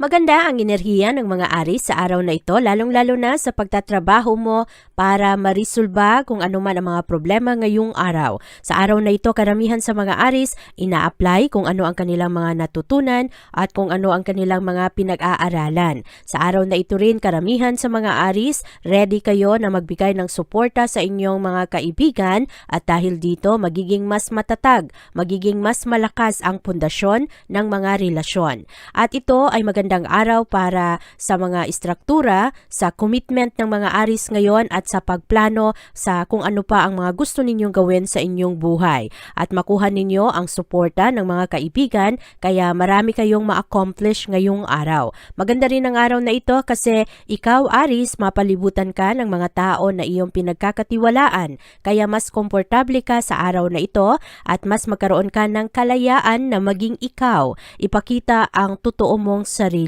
Maganda ang enerhiya ng mga aris sa araw na ito, lalong-lalo na sa pagtatrabaho mo para marisolba kung ano man ang mga problema ngayong araw. Sa araw na ito, karamihan sa mga aris, ina-apply kung ano ang kanilang mga natutunan at kung ano ang kanilang mga pinag-aaralan. Sa araw na ito rin, karamihan sa mga aris, ready kayo na magbigay ng suporta sa inyong mga kaibigan at dahil dito, magiging mas matatag, magiging mas malakas ang pundasyon ng mga relasyon. At ito ay magandang araw para sa mga istruktura, sa commitment ng mga aris ngayon at sa pagplano sa kung ano pa ang mga gusto ninyong gawin sa inyong buhay. At makuha ninyo ang suporta ng mga kaibigan kaya marami kayong ma-accomplish ngayong araw. Maganda rin ang araw na ito kasi ikaw aris mapalibutan ka ng mga tao na iyong pinagkakatiwalaan kaya mas komportable ka sa araw na ito at mas magkaroon ka ng kalayaan na maging ikaw. Ipakita ang totoo mong sarili.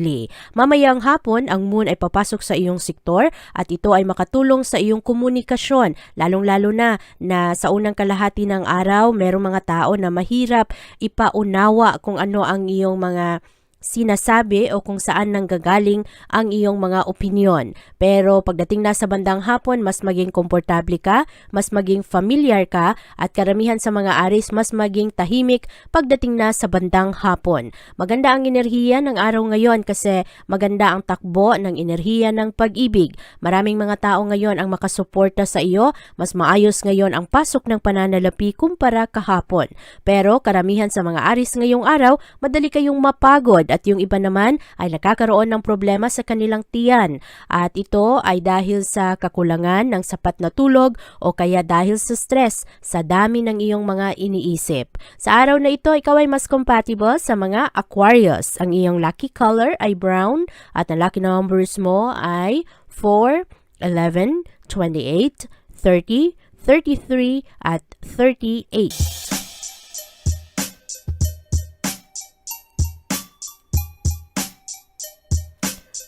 Mamayang hapon, ang moon ay papasok sa iyong sektor at ito ay makatulong sa iyong komunikasyon, lalong-lalo na na sa unang kalahati ng araw, merong mga tao na mahirap ipaunawa kung ano ang iyong mga sinasabi o kung saan nanggagaling ang iyong mga opinyon. Pero pagdating na sa bandang hapon, mas maging komportable ka, mas maging familiar ka, at karamihan sa mga aris mas maging tahimik pagdating na sa bandang hapon. Maganda ang enerhiya ng araw ngayon kasi maganda ang takbo ng enerhiya ng pag-ibig. Maraming mga tao ngayon ang makasuporta sa iyo, mas maayos ngayon ang pasok ng pananalapi kumpara kahapon. Pero karamihan sa mga aris ngayong araw, madali kayong mapagod at yung iba naman ay nakakaroon ng problema sa kanilang tiyan. At ito ay dahil sa kakulangan ng sapat na tulog o kaya dahil sa stress sa dami ng iyong mga iniisip. Sa araw na ito, ikaw ay mas compatible sa mga Aquarius. Ang iyong lucky color ay brown at ang lucky numbers mo ay 4, 11, 28, 30, 33 at 38.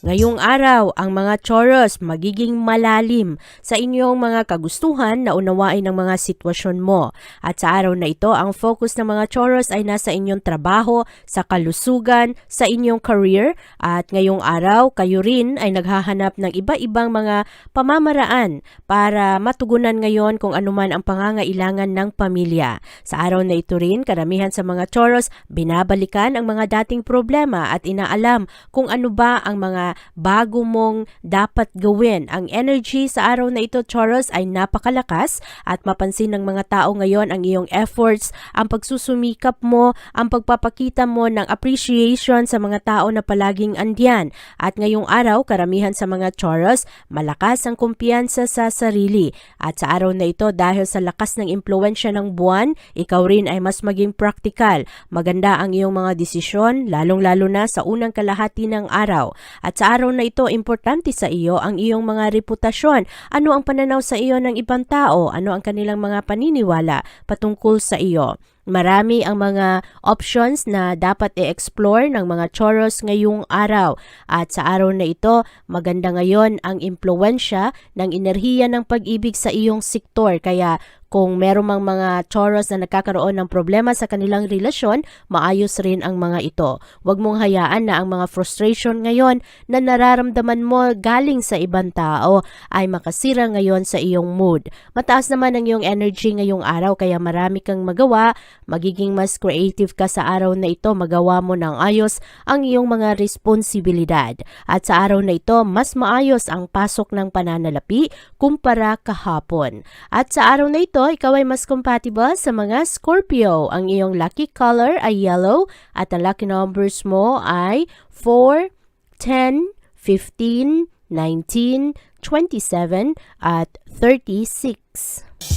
Ngayong araw, ang mga Choros magiging malalim sa inyong mga kagustuhan na unawain ng mga sitwasyon mo. At sa araw na ito, ang focus ng mga Choros ay nasa inyong trabaho, sa kalusugan, sa inyong career. At ngayong araw, kayo rin ay naghahanap ng iba-ibang mga pamamaraan para matugunan ngayon kung anuman ang pangangailangan ng pamilya. Sa araw na ito rin, karamihan sa mga Choros binabalikan ang mga dating problema at inaalam kung ano ba ang mga bago mong dapat gawin. Ang energy sa araw na ito, Taurus, ay napakalakas at mapansin ng mga tao ngayon ang iyong efforts, ang pagsusumikap mo, ang pagpapakita mo ng appreciation sa mga tao na palaging andyan. At ngayong araw, karamihan sa mga Taurus, malakas ang kumpiyansa sa sarili. At sa araw na ito, dahil sa lakas ng impluensya ng buwan, ikaw rin ay mas maging practical. Maganda ang iyong mga desisyon, lalong-lalo na sa unang kalahati ng araw. At sa araw na ito, importante sa iyo ang iyong mga reputasyon. Ano ang pananaw sa iyo ng ibang tao? Ano ang kanilang mga paniniwala patungkol sa iyo? Marami ang mga options na dapat i-explore ng mga choros ngayong araw. At sa araw na ito, maganda ngayon ang impluensya ng enerhiya ng pag-ibig sa iyong sektor. Kaya Kung meron mang mga Taurus na nagkakaroon ng problema sa kanilang relasyon, maayos rin ang mga ito. Huwag mong hayaan na ang mga frustration ngayon na nararamdaman mo galing sa ibang tao ay makasira ngayon sa iyong mood. Mataas naman ang iyong energy ngayong araw kaya marami kang magawa, magiging mas creative ka sa araw na ito, magawa mo ng ayos ang iyong mga responsibilidad. At sa araw na ito, mas maayos ang pasok ng pananalapi kumpara kahapon. At sa araw na ito, ikaw ay mas compatible sa mga Scorpio. Ang iyong lucky color ay yellow at ang lucky numbers mo ay 4, 10, 15, 19, 27 at 36.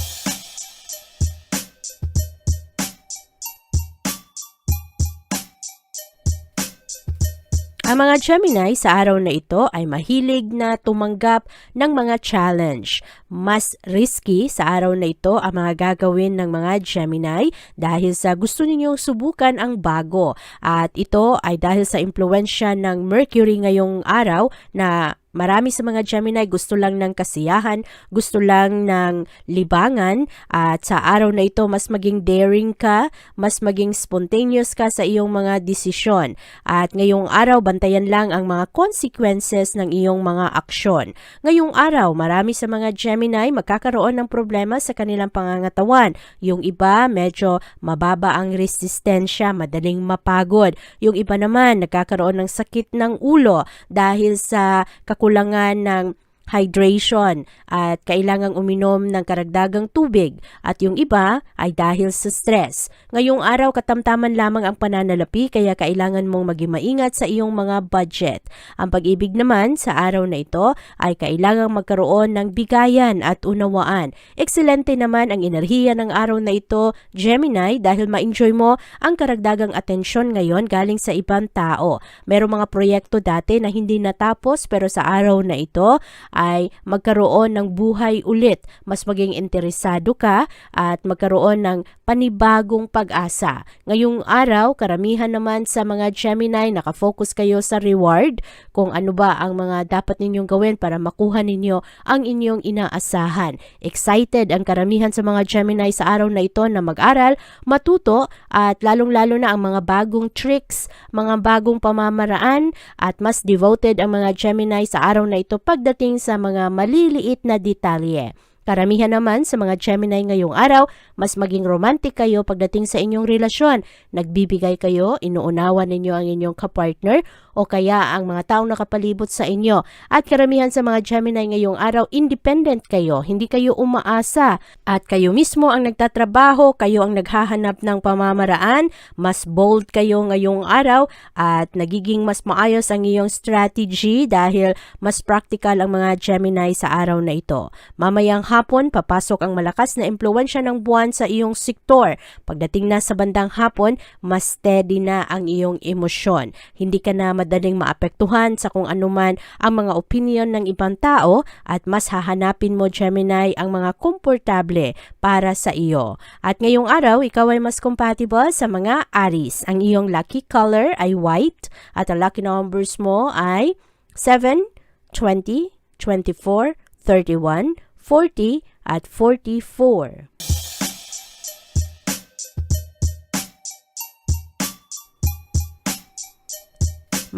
Mga Gemini sa araw na ito ay mahilig na tumanggap ng mga challenge. Mas risky sa araw na ito ang mga gagawin ng mga Gemini dahil sa gusto ninyong subukan ang bago. At ito ay dahil sa impluensya ng Mercury ngayong araw na Marami sa mga Gemini gusto lang ng kasiyahan, gusto lang ng libangan at sa araw na ito mas maging daring ka, mas maging spontaneous ka sa iyong mga desisyon. At ngayong araw bantayan lang ang mga consequences ng iyong mga aksyon. Ngayong araw marami sa mga Gemini magkakaroon ng problema sa kanilang pangangatawan. Yung iba medyo mababa ang resistensya, madaling mapagod. Yung iba naman nagkakaroon ng sakit ng ulo dahil sa kakulangan ng hydration at kailangang uminom ng karagdagang tubig at yung iba ay dahil sa stress. Ngayong araw katamtaman lamang ang pananalapi kaya kailangan mong maging maingat sa iyong mga budget. Ang pag-ibig naman sa araw na ito ay kailangang magkaroon ng bigayan at unawaan. Ekselente naman ang enerhiya ng araw na ito, Gemini, dahil ma-enjoy mo ang karagdagang atensyon ngayon galing sa ibang tao. Merong mga proyekto dati na hindi natapos pero sa araw na ito ay magkaroon ng buhay ulit. Mas maging interesado ka at magkaroon ng panibagong pag-asa. Ngayong araw, karamihan naman sa mga Gemini, nakafocus kayo sa reward, kung ano ba ang mga dapat ninyong gawin para makuha ninyo ang inyong inaasahan. Excited ang karamihan sa mga Gemini sa araw na ito na mag-aral, matuto at lalong-lalo na ang mga bagong tricks, mga bagong pamamaraan at mas devoted ang mga Gemini sa araw na ito pagdating sa mga maliliit na detalye. Karamihan naman sa mga Gemini ngayong araw, mas maging romantic kayo pagdating sa inyong relasyon. Nagbibigay kayo, inuunawa ninyo ang inyong kapartner o kaya ang mga taong nakapalibot sa inyo. At karamihan sa mga Gemini ngayong araw, independent kayo, hindi kayo umaasa. At kayo mismo ang nagtatrabaho, kayo ang naghahanap ng pamamaraan, mas bold kayo ngayong araw at nagiging mas maayos ang iyong strategy dahil mas practical ang mga Gemini sa araw na ito. Mamayang hapon, papasok ang malakas na impluensya ng buwan sa iyong sektor. Pagdating na sa bandang hapon, mas steady na ang iyong emosyon. Hindi ka na madaling maapektuhan sa kung anuman ang mga opinion ng ibang tao at mas hahanapin mo Gemini ang mga komportable para sa iyo. At ngayong araw, ikaw ay mas compatible sa mga Aries. Ang iyong lucky color ay white at ang lucky numbers mo ay 7, 20, 24, 31, 40 at 44.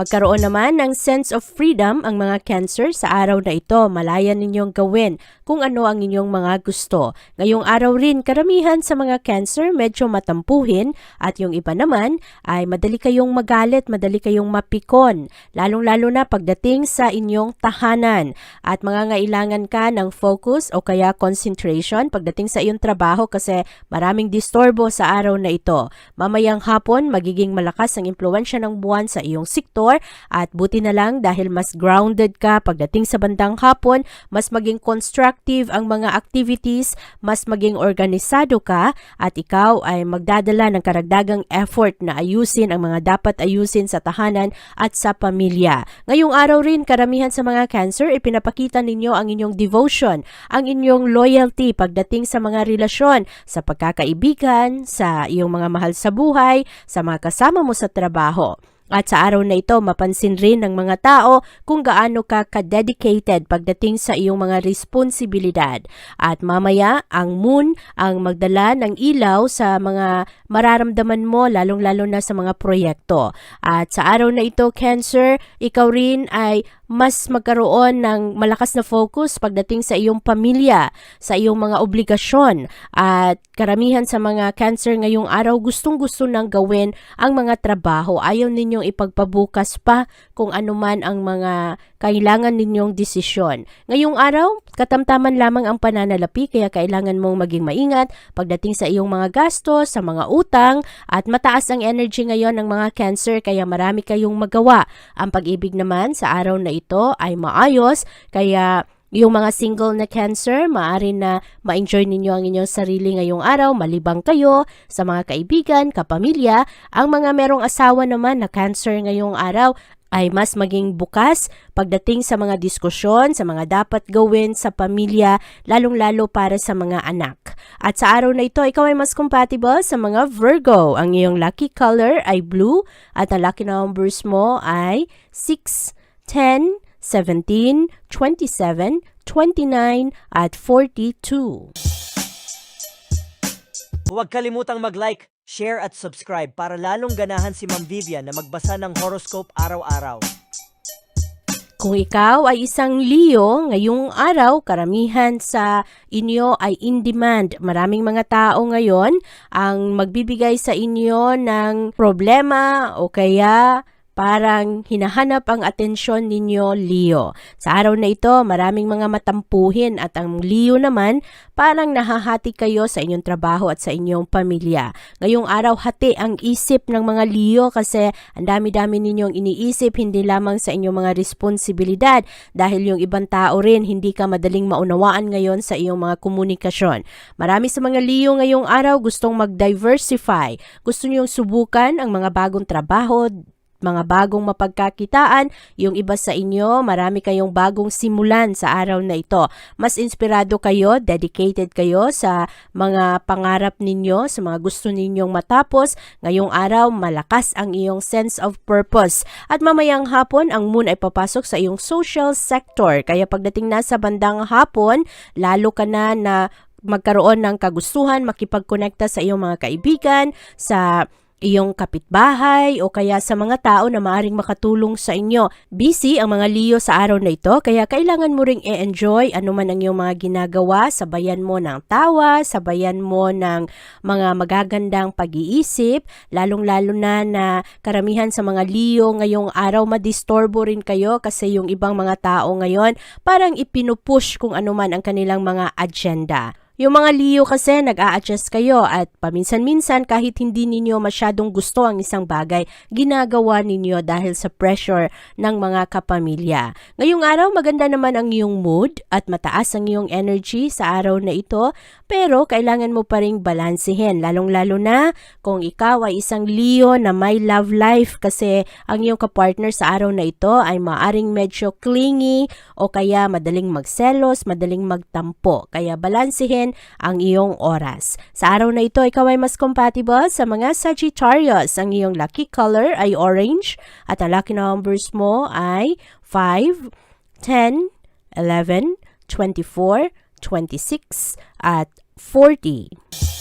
Magkaroon naman ng sense of freedom ang mga cancer sa araw na ito. Malaya ninyong gawin kung ano ang inyong mga gusto. Ngayong araw rin, karamihan sa mga cancer medyo matampuhin at yung iba naman ay madali kayong magalit, madali kayong mapikon. Lalong-lalo na pagdating sa inyong tahanan at mga ngailangan ka ng focus o kaya concentration pagdating sa iyong trabaho kasi maraming disturbo sa araw na ito. Mamayang hapon, magiging malakas ang impluensya ng buwan sa iyong sektor at buti na lang dahil mas grounded ka pagdating sa bandang hapon, mas maging constructive ang mga activities, mas maging organisado ka at ikaw ay magdadala ng karagdagang effort na ayusin ang mga dapat ayusin sa tahanan at sa pamilya. Ngayong araw rin, karamihan sa mga cancer, ipinapakita ninyo ang inyong devotion, ang inyong loyalty pagdating sa mga relasyon, sa pagkakaibigan, sa iyong mga mahal sa buhay, sa mga kasama mo sa trabaho. At sa araw na ito, mapansin rin ng mga tao kung gaano ka ka-dedicated pagdating sa iyong mga responsibilidad. At mamaya, ang moon ang magdala ng ilaw sa mga mararamdaman mo, lalong-lalo na sa mga proyekto. At sa araw na ito, Cancer, ikaw rin ay mas magkaroon ng malakas na focus pagdating sa iyong pamilya, sa iyong mga obligasyon. At karamihan sa mga cancer ngayong araw gustong-gusto nang gawin ang mga trabaho. Ayaw ninyong ipagpabukas pa kung ano man ang mga kailangan ninyong desisyon. Ngayong araw, katamtaman lamang ang pananalapi kaya kailangan mong maging maingat pagdating sa iyong mga gastos, sa mga utang at mataas ang energy ngayon ng mga cancer kaya marami kayong magawa. Ang pag-ibig naman sa araw na ay maayos kaya yung mga single na cancer, maaari na ma-enjoy ninyo ang inyong sarili ngayong araw, malibang kayo sa mga kaibigan, kapamilya. Ang mga merong asawa naman na cancer ngayong araw ay mas maging bukas pagdating sa mga diskusyon, sa mga dapat gawin sa pamilya, lalong-lalo para sa mga anak. At sa araw na ito, ikaw ay mas compatible sa mga Virgo. Ang iyong lucky color ay blue at ang lucky numbers mo ay 6, 10, 17, 27, 29, at 42. Huwag kalimutang mag-like, share at subscribe para lalong ganahan si Ma'am Vivian na magbasa ng horoscope araw-araw. Kung ikaw ay isang Leo, ngayong araw, karamihan sa inyo ay in demand. Maraming mga tao ngayon ang magbibigay sa inyo ng problema o kaya parang hinahanap ang atensyon ninyo, Leo. Sa araw na ito, maraming mga matampuhin at ang Leo naman, parang nahahati kayo sa inyong trabaho at sa inyong pamilya. Ngayong araw, hati ang isip ng mga Leo kasi ang dami-dami ninyong iniisip hindi lamang sa inyong mga responsibilidad dahil yung ibang tao rin hindi ka madaling maunawaan ngayon sa iyong mga komunikasyon. Marami sa mga Leo ngayong araw gustong mag-diversify. Gusto niyong subukan ang mga bagong trabaho, mga bagong mapagkakitaan, yung iba sa inyo, marami kayong bagong simulan sa araw na ito. Mas inspirado kayo, dedicated kayo sa mga pangarap ninyo, sa mga gusto ninyong matapos. Ngayong araw, malakas ang iyong sense of purpose. At mamayang hapon, ang moon ay papasok sa iyong social sector. Kaya pagdating na sa bandang hapon, lalo ka na na magkaroon ng kagustuhan, makipagkonekta sa iyong mga kaibigan, sa iyong kapitbahay o kaya sa mga tao na maaring makatulong sa inyo. Busy ang mga Leo sa araw na ito kaya kailangan mo ring i-enjoy ano man ang iyong mga ginagawa, sabayan mo ng tawa, sabayan mo ng mga magagandang pag-iisip, lalong-lalo na na karamihan sa mga Leo ngayong araw madistorbo rin kayo kasi yung ibang mga tao ngayon parang ipinupush kung ano man ang kanilang mga agenda. Yung mga Leo kasi nag-a-adjust kayo at paminsan-minsan kahit hindi ninyo masyadong gusto ang isang bagay, ginagawa ninyo dahil sa pressure ng mga kapamilya. Ngayong araw maganda naman ang iyong mood at mataas ang iyong energy sa araw na ito pero kailangan mo pa ring balansehin lalong-lalo na kung ikaw ay isang Leo na may love life kasi ang iyong kapartner sa araw na ito ay maaring medyo clingy o kaya madaling magselos, madaling magtampo. Kaya balansehin ang iyong oras. Sa araw na ito, ikaw ay mas compatible sa mga Sagittarius. Ang iyong lucky color ay orange at ang lucky numbers mo ay 5, 10, 11, 24, 26, at 40.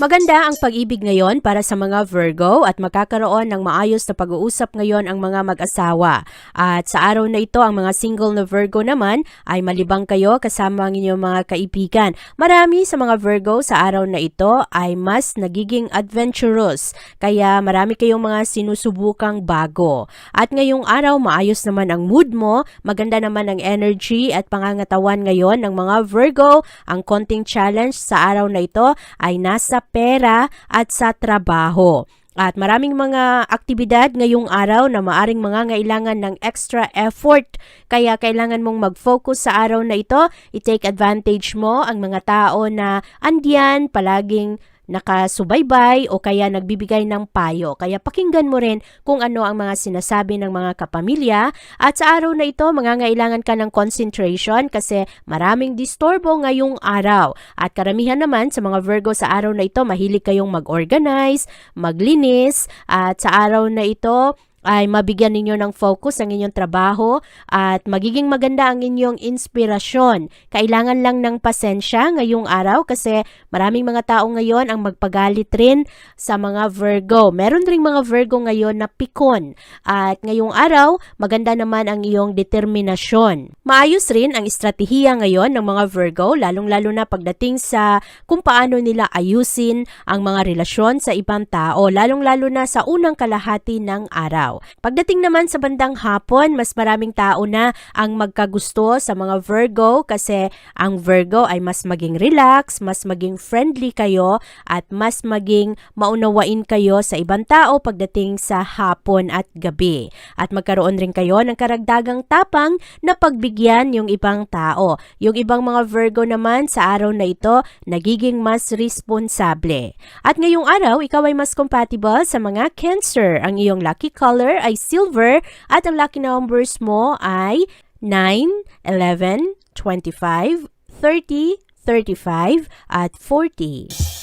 Maganda ang pag-ibig ngayon para sa mga Virgo at magkakaroon ng maayos na pag-uusap ngayon ang mga mag-asawa. At sa araw na ito, ang mga single na Virgo naman ay malibang kayo kasama ang inyong mga kaibigan. Marami sa mga Virgo sa araw na ito ay mas nagiging adventurous, kaya marami kayong mga sinusubukang bago. At ngayong araw, maayos naman ang mood mo, maganda naman ang energy at pangangatawan ngayon ng mga Virgo. Ang konting challenge sa araw na ito ay nasa pera at sa trabaho. At maraming mga aktibidad ngayong araw na maaring mga ngailangan ng extra effort. Kaya kailangan mong mag-focus sa araw na ito. I-take advantage mo ang mga tao na andyan, palaging nakasubaybay o kaya nagbibigay ng payo. Kaya pakinggan mo rin kung ano ang mga sinasabi ng mga kapamilya at sa araw na ito mangangailangan ka ng concentration kasi maraming disturbo ngayong araw. At karamihan naman sa mga Virgo sa araw na ito mahilig kayong mag-organize, maglinis at sa araw na ito ay mabigyan ninyo ng focus ang inyong trabaho at magiging maganda ang inyong inspirasyon. Kailangan lang ng pasensya ngayong araw kasi maraming mga tao ngayon ang magpagalit rin sa mga Virgo. Meron ring mga Virgo ngayon na pikon at ngayong araw maganda naman ang iyong determinasyon. Maayos rin ang estratehiya ngayon ng mga Virgo lalong-lalo na pagdating sa kung paano nila ayusin ang mga relasyon sa ibang tao lalong-lalo na sa unang kalahati ng araw. Pagdating naman sa bandang hapon, mas maraming tao na ang magkagusto sa mga Virgo kasi ang Virgo ay mas maging relax, mas maging friendly kayo at mas maging maunawain kayo sa ibang tao pagdating sa hapon at gabi. At magkaroon rin kayo ng karagdagang tapang na pagbigyan yung ibang tao. Yung ibang mga Virgo naman sa araw na ito nagiging mas responsable. At ngayong araw, ikaw ay mas compatible sa mga Cancer. Ang iyong lucky color ay silver at ang lucky numbers mo ay 9, 11, 25, 30, 35 at 40.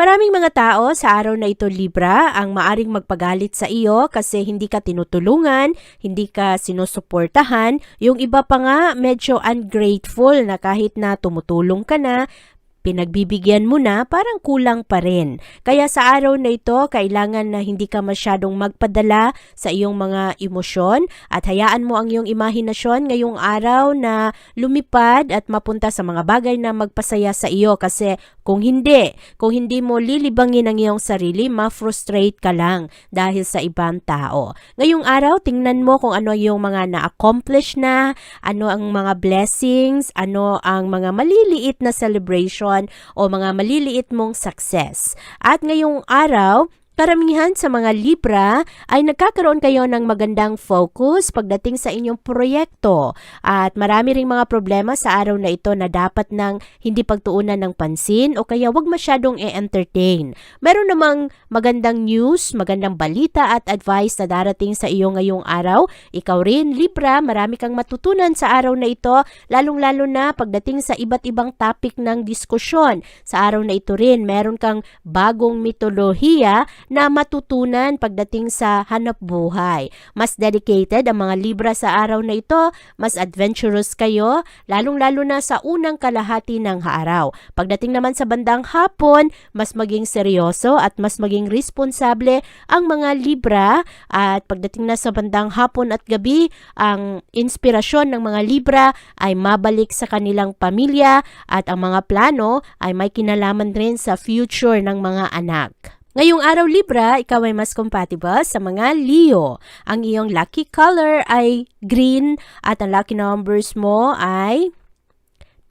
Maraming mga tao sa araw na ito Libra ang maaring magpagalit sa iyo kasi hindi ka tinutulungan, hindi ka sinusuportahan. Yung iba pa nga medyo ungrateful na kahit na tumutulong ka na, pinagbibigyan mo na, parang kulang pa rin. Kaya sa araw na ito, kailangan na hindi ka masyadong magpadala sa iyong mga emosyon at hayaan mo ang iyong imahinasyon ngayong araw na lumipad at mapunta sa mga bagay na magpasaya sa iyo kasi kung hindi, kung hindi mo lilibangin ang iyong sarili, ma-frustrate ka lang dahil sa ibang tao. Ngayong araw, tingnan mo kung ano yung mga na-accomplish na, ano ang mga blessings, ano ang mga maliliit na celebration o mga maliliit mong success. At ngayong araw, Karamihan sa mga Libra ay nagkakaroon kayo ng magandang focus pagdating sa inyong proyekto at marami ring mga problema sa araw na ito na dapat nang hindi pagtuunan ng pansin o kaya wag masyadong i-entertain. Meron namang magandang news, magandang balita at advice na darating sa iyo ngayong araw. Ikaw rin, Libra, marami kang matutunan sa araw na ito, lalong-lalo na pagdating sa iba't ibang topic ng diskusyon. Sa araw na ito rin, meron kang bagong mitolohiya na matutunan pagdating sa hanap buhay. Mas dedicated ang mga Libra sa araw na ito, mas adventurous kayo, lalong-lalo na sa unang kalahati ng araw. Pagdating naman sa bandang hapon, mas maging seryoso at mas maging responsable ang mga Libra at pagdating na sa bandang hapon at gabi, ang inspirasyon ng mga Libra ay mabalik sa kanilang pamilya at ang mga plano ay may kinalaman rin sa future ng mga anak. Ngayong araw Libra, ikaw ay mas compatible sa mga Leo. Ang iyong lucky color ay green at ang lucky numbers mo ay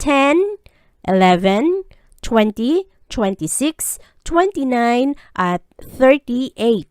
10, 11, 20, 26, 29 at 38.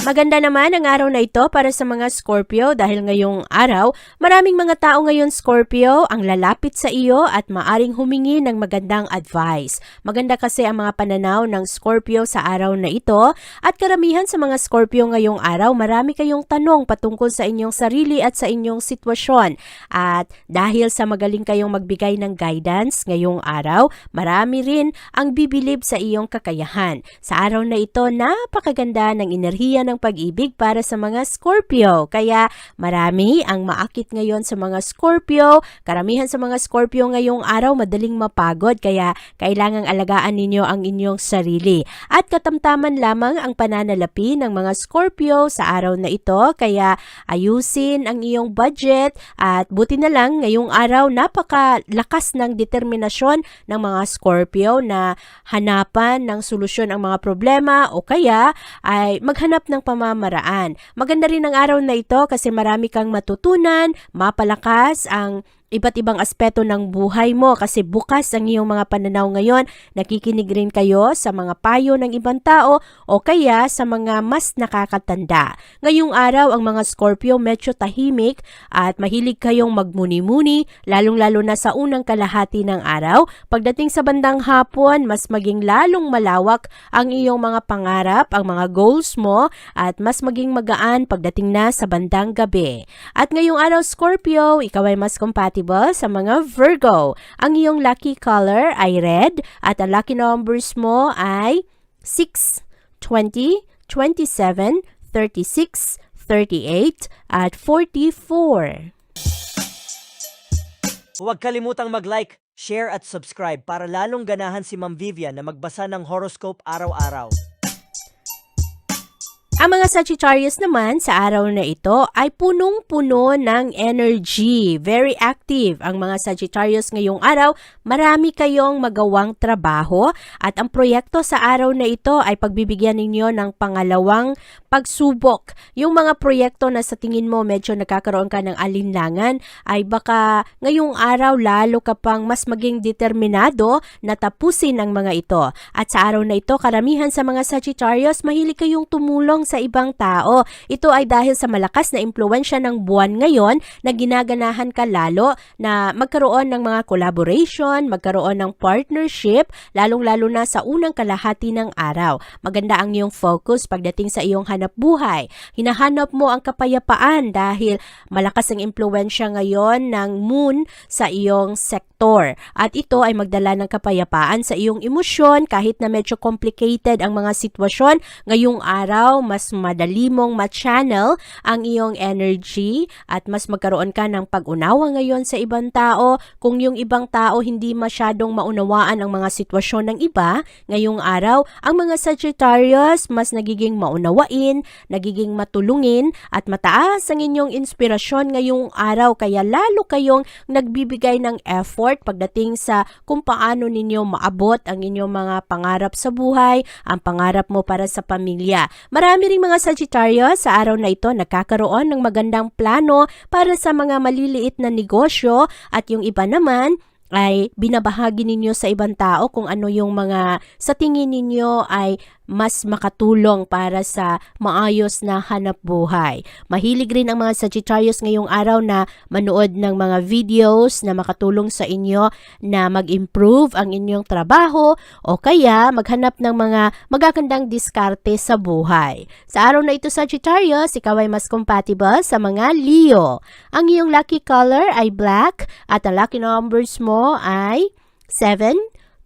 Maganda naman ang araw na ito para sa mga Scorpio dahil ngayong araw, maraming mga tao ngayon Scorpio ang lalapit sa iyo at maaring humingi ng magandang advice. Maganda kasi ang mga pananaw ng Scorpio sa araw na ito at karamihan sa mga Scorpio ngayong araw, marami kayong tanong patungkol sa inyong sarili at sa inyong sitwasyon. At dahil sa magaling kayong magbigay ng guidance ngayong araw, marami rin ang bibilib sa iyong kakayahan. Sa araw na ito, napakaganda ng enerhiya ng pag-ibig para sa mga Scorpio. Kaya marami ang maakit ngayon sa mga Scorpio. Karamihan sa mga Scorpio ngayong araw madaling mapagod kaya kailangang alagaan ninyo ang inyong sarili. At katamtaman lamang ang pananalapi ng mga Scorpio sa araw na ito kaya ayusin ang iyong budget at buti na lang ngayong araw napakalakas ng determinasyon ng mga Scorpio na hanapan ng solusyon ang mga problema o kaya ay maghanap ng pamamaraan. Maganda rin ang araw na ito kasi marami kang matutunan, mapalakas ang iba't ibang aspeto ng buhay mo kasi bukas ang iyong mga pananaw ngayon. Nakikinig rin kayo sa mga payo ng ibang tao o kaya sa mga mas nakakatanda. Ngayong araw, ang mga Scorpio medyo tahimik at mahilig kayong magmuni-muni, lalong-lalo na sa unang kalahati ng araw. Pagdating sa bandang hapon, mas maging lalong malawak ang iyong mga pangarap, ang mga goals mo, at mas maging magaan pagdating na sa bandang gabi. At ngayong araw, Scorpio, ikaw ay mas compatible sa mga Virgo. Ang iyong lucky color ay red at ang lucky numbers mo ay 6, 20, 27, 36, 38, at 44. Huwag kalimutang mag-like, share at subscribe para lalong ganahan si Ma'am Vivian na magbasa ng horoscope araw-araw. Ang mga Sagittarius naman sa araw na ito ay punong-puno ng energy. Very active ang mga Sagittarius ngayong araw. Marami kayong magawang trabaho at ang proyekto sa araw na ito ay pagbibigyan ninyo ng pangalawang pagsubok. Yung mga proyekto na sa tingin mo medyo nagkakaroon ka ng alinlangan ay baka ngayong araw lalo ka pang mas maging determinado na tapusin ang mga ito. At sa araw na ito, karamihan sa mga Sagittarius mahilig kayong tumulong sa ibang tao. Ito ay dahil sa malakas na impluensya ng buwan ngayon na ginaganahan ka lalo na magkaroon ng mga collaboration, magkaroon ng partnership, lalong-lalo na sa unang kalahati ng araw. Maganda ang iyong focus pagdating sa iyong hanap buhay. Hinahanap mo ang kapayapaan dahil malakas ang impluensya ngayon ng moon sa iyong sektor. At ito ay magdala ng kapayapaan sa iyong emosyon kahit na medyo complicated ang mga sitwasyon. Ngayong araw, mas madali mong ma-channel ang iyong energy at mas magkaroon ka ng pag-unawa ngayon sa ibang tao. Kung yung ibang tao hindi masyadong maunawaan ang mga sitwasyon ng iba, ngayong araw, ang mga Sagittarius mas nagiging maunawain, nagiging matulungin at mataas ang inyong inspirasyon ngayong araw kaya lalo kayong nagbibigay ng effort pagdating sa kung paano ninyo maabot ang inyong mga pangarap sa buhay, ang pangarap mo para sa pamilya. Marami ring mga Sagittarius sa araw na ito nagkakaroon ng magandang plano para sa mga maliliit na negosyo at yung iba naman ay binabahagi ninyo sa ibang tao kung ano yung mga sa tingin ninyo ay mas makatulong para sa maayos na hanap buhay. Mahilig rin ang mga Sagittarius ngayong araw na manood ng mga videos na makatulong sa inyo na mag-improve ang inyong trabaho o kaya maghanap ng mga magagandang diskarte sa buhay. Sa araw na ito Sagittarius, ikaw ay mas compatible sa mga Leo. Ang iyong lucky color ay black at ang lucky numbers mo ay 7,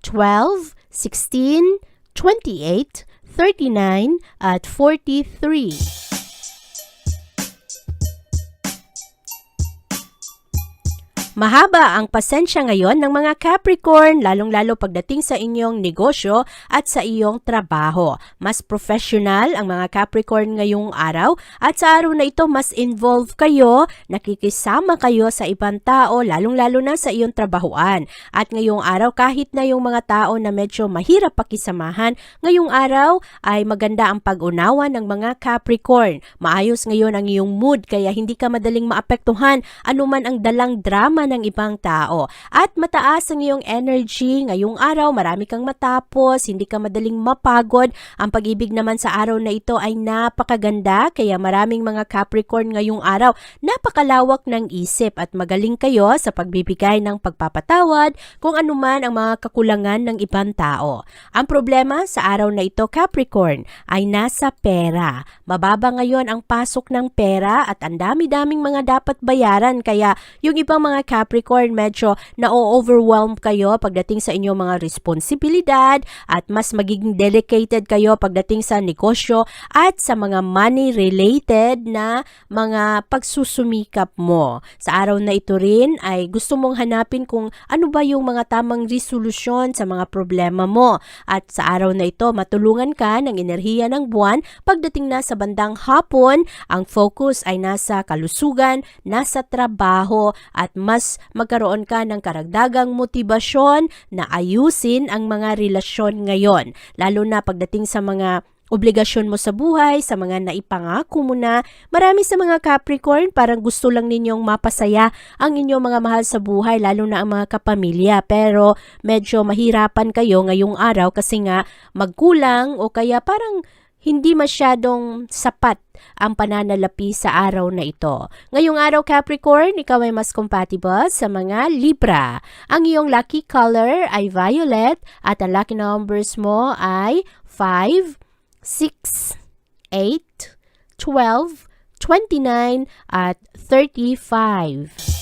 12, 16, 28, 39 at 43. Mahaba ang pasensya ngayon ng mga Capricorn, lalong-lalo pagdating sa inyong negosyo at sa iyong trabaho. Mas professional ang mga Capricorn ngayong araw at sa araw na ito mas involved kayo, nakikisama kayo sa ibang tao, lalong-lalo na sa iyong trabahuan. At ngayong araw kahit na yung mga tao na medyo mahirap pakisamahan, ngayong araw ay maganda ang pag-unawa ng mga Capricorn. Maayos ngayon ang iyong mood kaya hindi ka madaling maapektuhan anuman ang dalang drama ng ibang tao. At mataas ang iyong energy ngayong araw, marami kang matapos, hindi ka madaling mapagod. Ang pag-ibig naman sa araw na ito ay napakaganda kaya maraming mga Capricorn ngayong araw napakalawak ng isip at magaling kayo sa pagbibigay ng pagpapatawad kung anuman ang mga kakulangan ng ibang tao. Ang problema sa araw na ito Capricorn ay nasa pera. Mababa ngayon ang pasok ng pera at ang dami-daming mga dapat bayaran kaya yung ibang mga Capricorn medyo na-overwhelm kayo pagdating sa inyong mga responsibilidad at mas magiging dedicated kayo pagdating sa negosyo at sa mga money-related na mga pagsusumikap mo. Sa araw na ito rin ay gusto mong hanapin kung ano ba yung mga tamang resolusyon sa mga problema mo. At sa araw na ito, matulungan ka ng enerhiya ng buwan pagdating na sa bandang hapon, ang focus ay nasa kalusugan, nasa trabaho at mas magkaroon ka ng karagdagang motibasyon na ayusin ang mga relasyon ngayon. Lalo na pagdating sa mga obligasyon mo sa buhay, sa mga naipangako mo na. Marami sa mga Capricorn, parang gusto lang ninyong mapasaya ang inyong mga mahal sa buhay, lalo na ang mga kapamilya. Pero medyo mahirapan kayo ngayong araw kasi nga magkulang o kaya parang hindi masyadong sapat ang pananalapi sa araw na ito. Ngayong araw Capricorn, ikaw ay mas compatible sa mga Libra. Ang iyong lucky color ay violet at ang lucky numbers mo ay 5, 6, 8, 12, 29 at 35.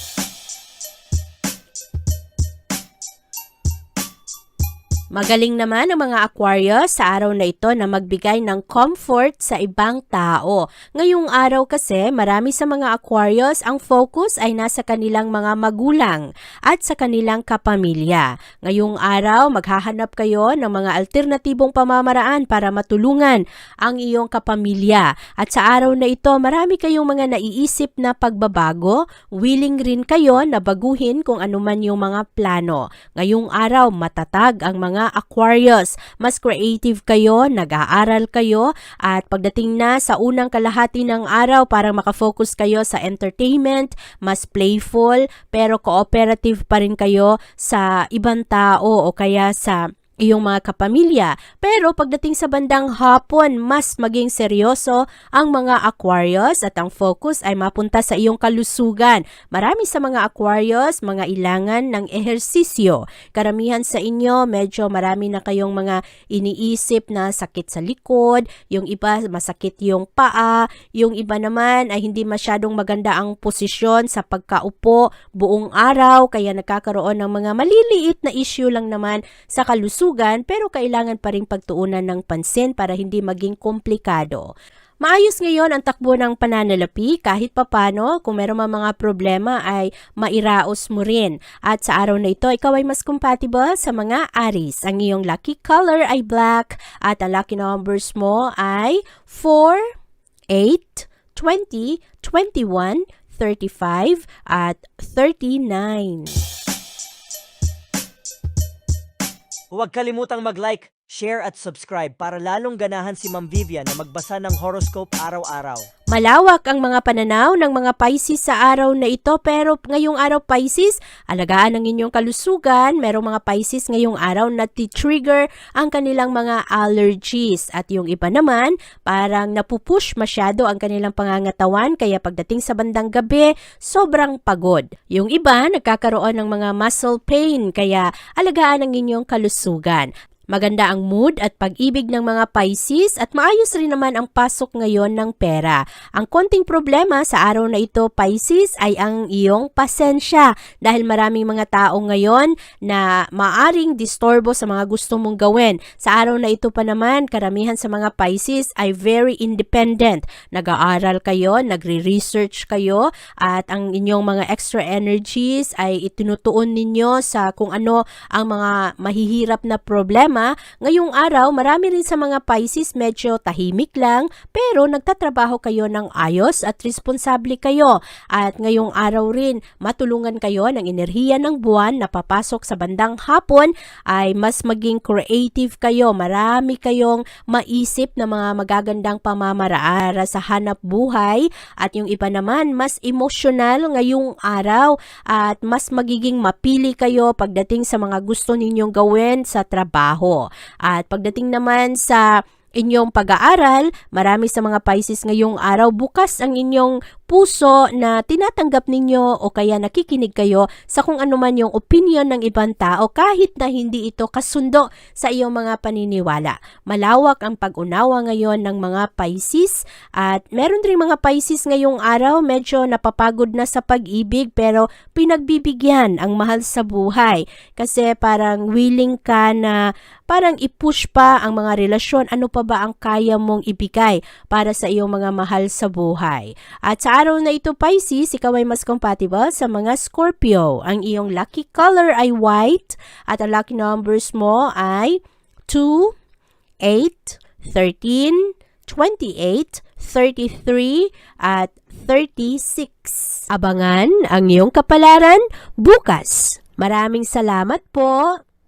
Magaling naman ang mga Aquarius sa araw na ito na magbigay ng comfort sa ibang tao. Ngayong araw kasi, marami sa mga Aquarius ang focus ay nasa kanilang mga magulang at sa kanilang kapamilya. Ngayong araw, maghahanap kayo ng mga alternatibong pamamaraan para matulungan ang iyong kapamilya. At sa araw na ito, marami kayong mga naiisip na pagbabago, willing rin kayo na baguhin kung anuman yung mga plano. Ngayong araw, matatag ang mga Aquarius. Mas creative kayo, nag-aaral kayo, at pagdating na sa unang kalahati ng araw, parang makafocus kayo sa entertainment, mas playful, pero cooperative pa rin kayo sa ibang tao o kaya sa iyong mga kapamilya. Pero pagdating sa bandang hapon, mas maging seryoso ang mga Aquarius at ang focus ay mapunta sa iyong kalusugan. Marami sa mga Aquarius, mga ilangan ng ehersisyo. Karamihan sa inyo, medyo marami na kayong mga iniisip na sakit sa likod, yung iba masakit yung paa, yung iba naman ay hindi masyadong maganda ang posisyon sa pagkaupo buong araw, kaya nagkakaroon ng mga maliliit na issue lang naman sa kalusugan pero kailangan pa rin pagtuunan ng pansin para hindi maging komplikado. Maayos ngayon ang takbo ng pananalapi kahit papano kung meron mang mga problema ay mairaos mo rin. At sa araw na ito, ikaw ay mas compatible sa mga Aris. Ang iyong lucky color ay black at ang lucky numbers mo ay 4, 8, 20, 21, 35 at 39. Huwag kalimutang mag-like, share at subscribe para lalong ganahan si Ma'am Vivian na magbasa ng horoscope araw-araw. Malawak ang mga pananaw ng mga Pisces sa araw na ito pero ngayong araw Pisces, alagaan ang inyong kalusugan. Merong mga Pisces ngayong araw na ti-trigger ang kanilang mga allergies at yung iba naman parang napupush masyado ang kanilang pangangatawan kaya pagdating sa bandang gabi, sobrang pagod. Yung iba nagkakaroon ng mga muscle pain kaya alagaan ang inyong kalusugan. Maganda ang mood at pag-ibig ng mga Pisces at maayos rin naman ang pasok ngayon ng pera. Ang konting problema sa araw na ito, Pisces, ay ang iyong pasensya dahil maraming mga tao ngayon na maaring disturbo sa mga gusto mong gawin. Sa araw na ito pa naman, karamihan sa mga Pisces ay very independent. Nag-aaral kayo, nagre-research kayo at ang inyong mga extra energies ay itinutuon ninyo sa kung ano ang mga mahihirap na problema Ngayong araw, marami rin sa mga Pisces medyo tahimik lang pero nagtatrabaho kayo ng ayos at responsable kayo. At ngayong araw rin, matulungan kayo ng enerhiya ng buwan na papasok sa bandang hapon ay mas maging creative kayo. Marami kayong maisip na mga magagandang pamamaraan sa hanap buhay at yung iba naman mas emotional ngayong araw at mas magiging mapili kayo pagdating sa mga gusto ninyong gawin sa trabaho. At pagdating naman sa inyong pag-aaral, marami sa mga Pisces ngayong araw. Bukas ang inyong puso na tinatanggap ninyo o kaya nakikinig kayo sa kung ano man yung opinion ng ibang tao kahit na hindi ito kasundo sa iyong mga paniniwala. Malawak ang pag-unawa ngayon ng mga Pisces at meron rin mga Pisces ngayong araw. Medyo napapagod na sa pag-ibig pero pinagbibigyan ang mahal sa buhay. Kasi parang willing ka na parang i-push pa ang mga relasyon ano pa ba ang kaya mong ibigay para sa iyong mga mahal sa buhay. At sa araw na ito Pisces, ikaw ay mas compatible sa mga Scorpio. Ang iyong lucky color ay white at ang lucky numbers mo ay 2, 8, 13, 28, 33 at 36. Abangan ang iyong kapalaran bukas. Maraming salamat po.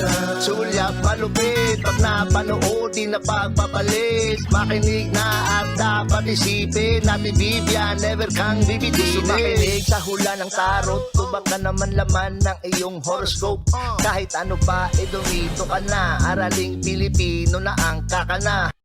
Una, sulyap malupit Pag napanood, di na pagpapalit Makinig na at dapat isipin Natin Vivian, never kang bibitinin Sumakinig sa hula ng tarot Tubak ka naman laman ng iyong horoscope. Kahit ano pa, eh dumito ka na. Araling Pilipino na ang kakana